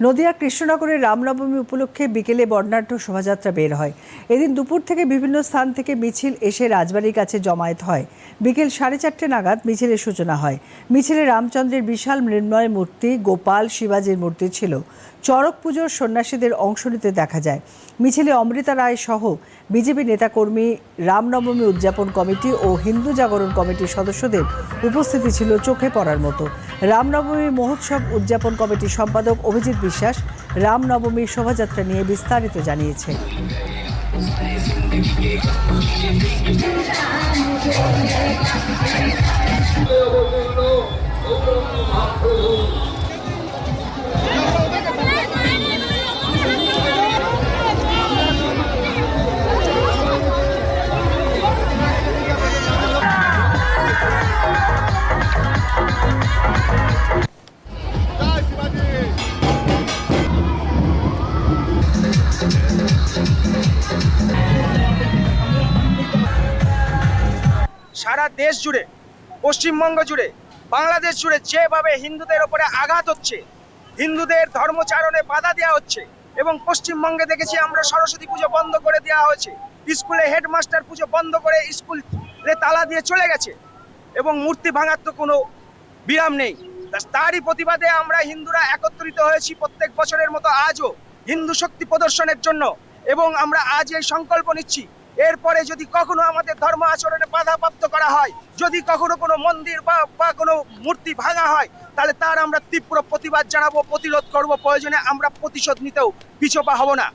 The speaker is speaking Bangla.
নদিয়া কৃষ্ণনগরের রামনবমী উপলক্ষে বিকেলে বর্ণাঢ্য শোভাযাত্রা বের হয়। এদিন দুপুর থেকে বিভিন্ন স্থান থেকে মিছিল এসে রাজবাড়ির কাছে জমায়েত হয়। বিকেল সাড়ে চারটে নাগাদ মিছিলের সূচনা হয়। মিছিলে রামচন্দ্রের বিশাল মৃন্ময় মূর্তি, গোপাল শিবাজির মূর্তি ছিল। চড়ক পুজোর সন্ন্যাসীদের অংশ নিতে দেখা যায়। মিছিলে অমৃতা রায় সহ বিজেপি নেতাকর্মী, রামনবমী উদযাপন কমিটি ও হিন্দু জাগরণ কমিটির সদস্যদের উপস্থিতি ছিল চোখে পড়ার মতো। রামনবমী মহোৎসব উদযাপন কমিটির সম্পাদক অভিজিৎ বিশ্বাস রামনবমীর শোভাযাত্রা নিয়ে বিস্তারিত জানিয়েছে। সারা দেশ জুড়ে, পশ্চিমবঙ্গ জুড়ে, বাংলাদেশ জুড়ে যেভাবে হিন্দুদের ওপরে আঘাত হচ্ছে, হিন্দুদের ধর্মচারণে বাধা দেওয়া হচ্ছে এবং পশ্চিমবঙ্গে দেখেছি আমরা সরস্বতী পুজো বন্ধ করে দেওয়া হয়েছে, স্কুলে হেডমাস্টার পুজো বন্ধ করে স্কুলে তালা দিয়ে চলে গেছে এবং মূর্তি ভাঙার তো কোনো বিরাম নেই। তারই প্রতিবাদে আমরা হিন্দুরা একত্রিত হয়েছি প্রত্যেক বছরের মতো আজও হিন্দু শক্তি প্রদর্শনের জন্য এবং আমরা আজ এই সংকল্প নিচ্ছি এরপরে যদি কখনো আমাদের ধর্ম আচরণে বাধাপ্রাপ্ত করা হয়, যদি কখনো কোনো মন্দির বা বা কোনো মূর্তি ভাঙা হয়, তাহলে তার আমরা তীব্র প্রতিবাদ জানাব, প্রতিরোধ করব, প্রয়োজনে আমরা প্রতিশোধ নিতেও পিছোপা হব না।